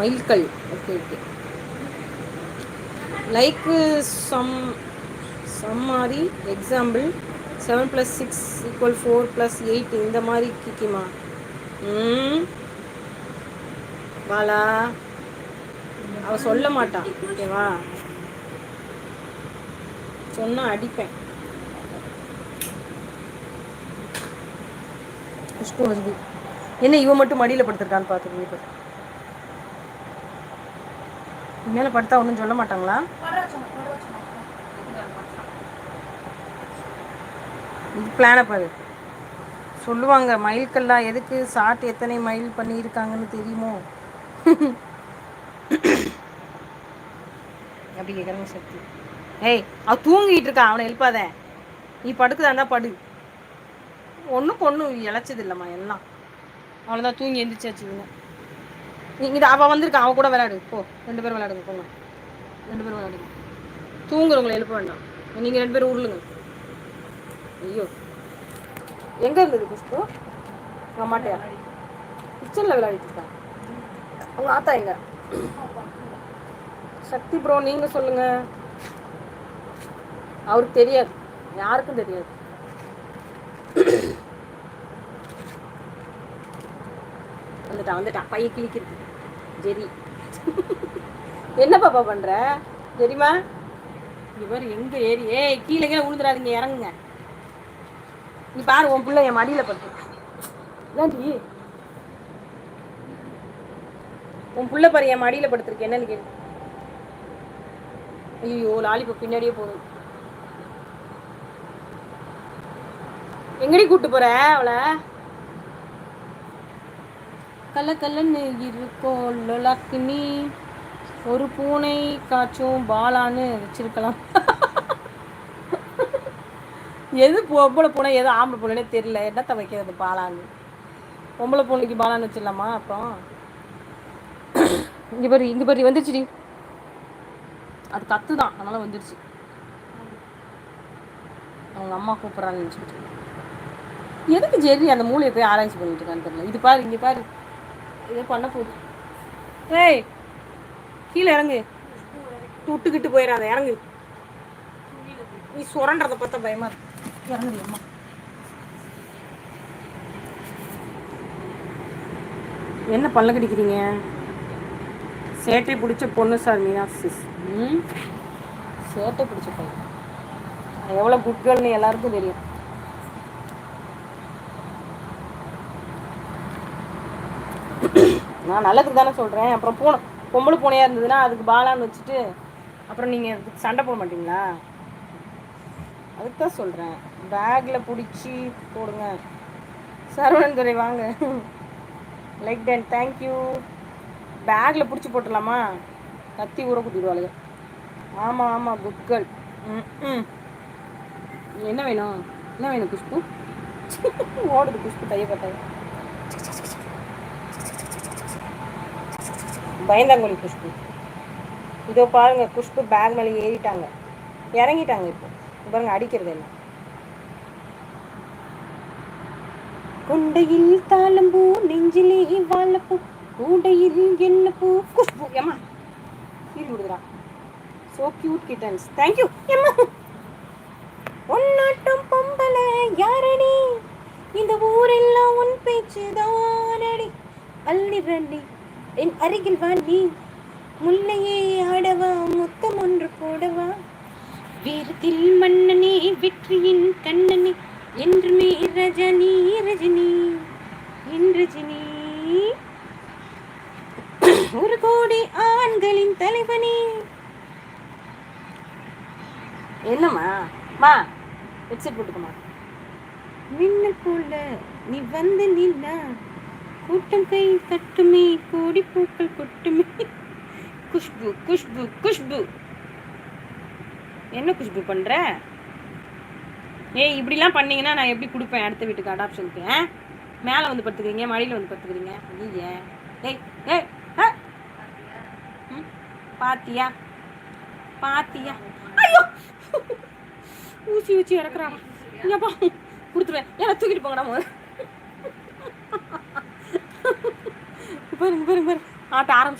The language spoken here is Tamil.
மைல்கல் okay okay like some some மாதிரி example seven plus six equal four plus eight இந்த மாதிரி கிக்கிமா? ம். பாலா அவ சொல்ல மாட்டான் ஓகேவா சொன்னால் அடிப்பேன். என்ன இவன் மட்டும் மடியில் படுத்திருக்கான்னு பார்த்துக்கோங்க மேலே படுத்தா ஒன்றும் சொல்ல மாட்டாங்களா? இது பிளானை பாரு. சொல்லுவாங்க மயில்கள்லாம் எதுக்கு? சாட் எத்தனை மைல் பண்ணியிருக்காங்கன்னு தெரியுமோ? அப்படி கேட்குறாங்க சக்தி. ஏய் அவன் தூங்கிட்டு இருக்கான் அவனை எழுப்பாத. நீ படுக்குதா இருந்தா படு. ஒன்றும் பொண்ணு இழைச்சது இல்லைம்மா எல்லாம். அவ்வளோதான் தூங்கி எந்திரிச்சாச்சு இது நீங்க அவள் வந்திருக்கா அவன் கூட விளையாடு. போ ரெண்டு பேரும் விளையாடுங்க போங்க. ரெண்டு பேரும் விளையாடுங்க. தூங்குறவங்களை எழுப்ப வேண்டாம். நீங்கள் ரெண்டு பேரும் உருளுங்க. ஐயோ. எங்கே இருந்தது குஷ்பு உங்கள் அம்மாட்டையா? கிச்சனில் விளையாடிட்டு இருக்கா? உங்கள் ஆத்தா எங்க? சக்தி ப்ரோ நீங்கள் சொல்லுங்க. அவருக்கு தெரியாது. யாருக்கும் தெரியாது. வந்துட்டான் வந்துட்டான். பைய கிழிக்கிறது. ஜெரி. என்ன பாப்பா பண்ற? தெரியுமா இவர் எங்க ஏறி ஏய் கீழே விழுந்துடாதீங்க இறங்குங்க. நீ பாரு உன் பிள்ளை என் மடியில பட்டு. ஏன்டி உன் பிள்ளை பாரு என் மடியில படுத்துருக்கு என்னன்னு கேளு. ஐயோ லாலிபப் பின்னாடியே போதும் எங்கடி கூப்பிட்டு போற அவளை? கலக்கலன்னு கல்லன்னு இருக்கும் லொலாக்கினி ஒரு பூனை காய்ச்சும் பாலான்னு வச்சிருக்கலாம். எது பொம்பளை பூனை எது ஆம்பளை பூனைனே தெரியல. என்னத்த வைக்கிறது பாலான்னு. பொம்பளை பூனைக்கு பாலான்னு வச்சிடலாமா அப்புறம்? இங்கே பாரு இங்கே பாரு வந்துருச்சுடி அது கத்து தான் அதனால் வந்துருச்சு. அவங்க அம்மா கூப்பிட்றாங்கன்னு நினச்சிக்கிட்டு எதுக்கு ஜெர்ரி அந்த மூளையை போய் ஆராய்ச்சி பண்ணிட்டு இருக்கான்னு தெரியல. இது பாரு இங்கே பாரு. இதே பண்ண போகுது ஏய் கீழே இறங்கு. விட்டுக்கிட்டு போயிடாத இறங்கு. நீ சுரண்டதை பார்த்தா பயமா இருக்கு. இறங்குடி அம்மா. என்ன பல்ல கடிக்கிறீங்க? சேட்டை பிடிச்ச பொண்ணு சார் மீனாக்சிஸ் ம்? சேட்டை பிடிச்ச பொண்ணு. எவ்வளோ குட் கேர்ள்னு எல்லாருக்கும் தெரியும். நான் நல்லதுக்கு தானே சொல்கிறேன் அப்புறம் பூனை பொம்பளை பூனையாக இருந்ததுன்னா அதுக்கு பாலான்னு வச்சுட்டு அப்புறம் நீங்கள் அதுக்கு சண்டை போட மாட்டீங்களா? அதுக்கு தான் சொல்கிறேன் பேக்கில் பிடிச்சி போடுங்க. சரவணன் துறை வாங்க லைக் டன் தேங்க்யூ பேக்கில் பிடிச்சி போட்டுடலாமா? கத்தி ஊற குத்திடுவாளுங்க ஆமாம் ஆமாம் குட்கள் ம் ம். என்ன வேணும்? என்ன வேணும் குஷ்பு? ஓடுது குஷ்பு தைய பார்த்தாங்க பயந்தாங்குழி குஷ்பு. இதோ பாருங்க குஷ்பு பேக் மேலே ஏறிட்டாங்க. இறங்கிட்டாங்க இப்போ. இப்ப பாருங்க அடிக்கிறது என்ன கொண்டையில் தாளம்பூ நெஞ்சிலே வாழப்பூ கூடையில் என்ன பூ? குஷ்பு ஏமா கீழ் கொடுக்குறா. ஸோ கியூட் கிட்டன்ஸ் தேங்க்யூ ஏமா ஒன்னாட்டம் பொம்பளை யாரடி? இந்த ஊரெல்லாம் உன் பேச்சு தானடி அள்ளி வண்டி என் அருகில் வா நீ. முல்லையே ஆடவா முத்தம் ஒன்று போடவா. வீரத்தில் மன்னனே வெற்றியின் கண்ணனே என்றுமே ரஜினி ரஜினி என் ரஜினி ஒரு கோடி ஆண்களின் தலைவனே. என்னம்மா? மா ஹெட்செட் போட்டுக்கமா மின்னல் போல நீ வந்து நின்னா கூட்டம் கை தட்டுமே கோடி பூக்கள் கொட்டுமே. குஷ்பு குஷ்பு குஷ்பு. என்ன குஷ்பு பண்ற? ஏய் இப்படிலாம் பண்ணீங்கன்னா நான் எப்படி கொடுப்பேன்? அடுத்த வீட்டுக்கு அடாப்ஷனுக்கு ஆ? மேலே வந்து படுத்துக்கிறீங்க மடியில் வந்து படுத்துக்கிறீங்க. ஐயே. ஏய் ஏய் பாத்தியா? பாத்தியா? ஐயோ! ஊசி ஊசி இறக்குறான். ஏப்பா கொடுத்துருவேன். ஏன்னா தூக்கிட்டு போங்கடா முதல்ல. വരും വരും വരും. ആട്ട ആരംഭിച്ചു